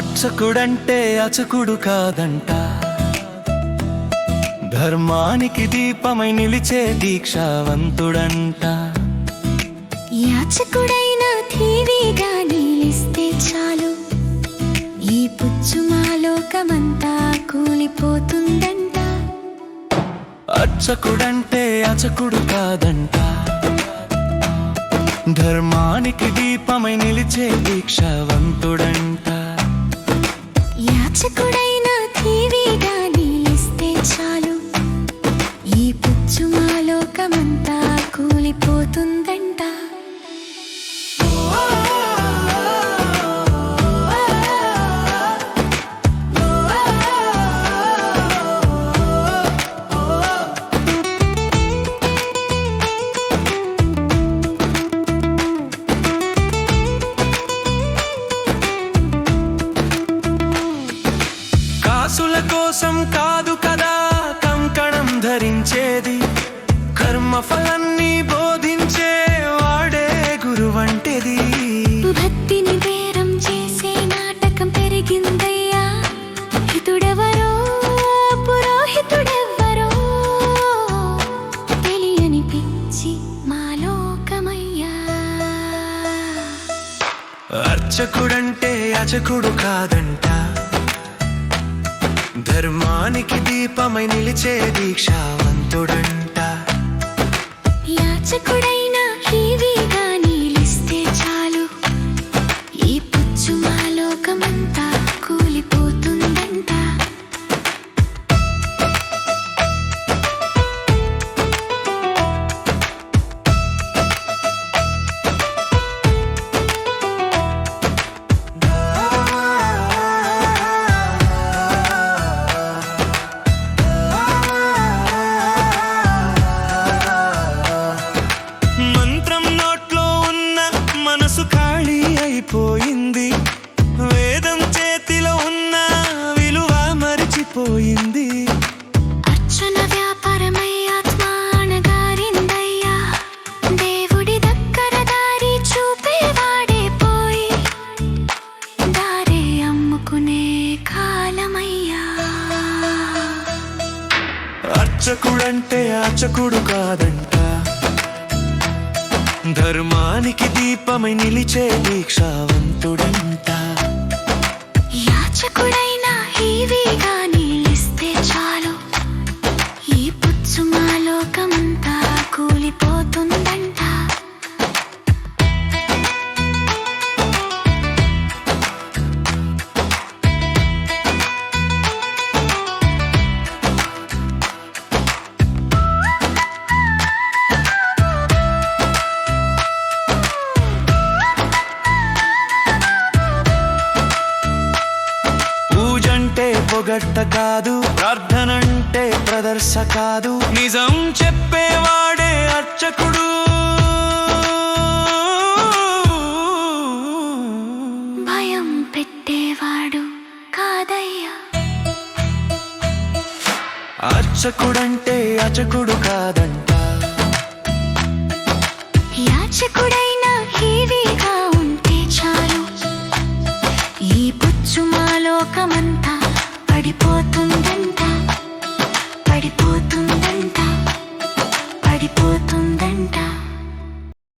అర్చకుడంటే అచకుడు కాదంట. ధర్మానికి దీపమై నిలిచే దీక్షావంతుడంట. యాచకుడైన నిలిస్తే చాలు. ఈ పుచ్చు మా లోకమంతా కూలిపోతుందంట. అర్చకుడంటే అచకుడు కాదంట. ధర్మానికి దీపమై నిలిచే దీక్షావంతుడంట. యాచకుడైన కోసం కాదు కదా కంకణం ధరించేది. కర్మ ఫలాన్ని బోధించే వాడే గురువంటిది భక్తిని బేరం చేసే నాటకం పెరిగిందయ్యా. హితుడెవరో పురోహితుడెవ్వరో తెలియని పిచ్చి మా లోకమయ్యా. అర్చకుడంటే అచకుడు కాదంట. ధర్మానికి దీపమై నిలిచే దీక్షావంతుడంట. యాచకుడైన మనసు ఖాళీ అయిపోయింది. వేదం చేతిలో ఉన్న విలువ మరిచిపోయింది. అర్చన వ్యాపారమై ఆత్మ అణగారిందయ్యా దేవుడి దగ్గర దారి చూపేవాడే పోయి. దారే అమ్ముకునే కాలమయ్యా. అర్చకుడంటే అర్చకుడు కాదంట. ధర్మానికి దీపమై నిలిచే దీక్షావంతుడంట పొగట్ట కాదు ప్రార్థనంటే ప్రదర్శ కాదు నిజం చెప్పేవాడే అర్చకుడు. భయం పెట్టేవాడు కాదయ్యా. అర్చకుడంటే అచకుడు కాదంట. యాచకుడైన పడిపోతుంది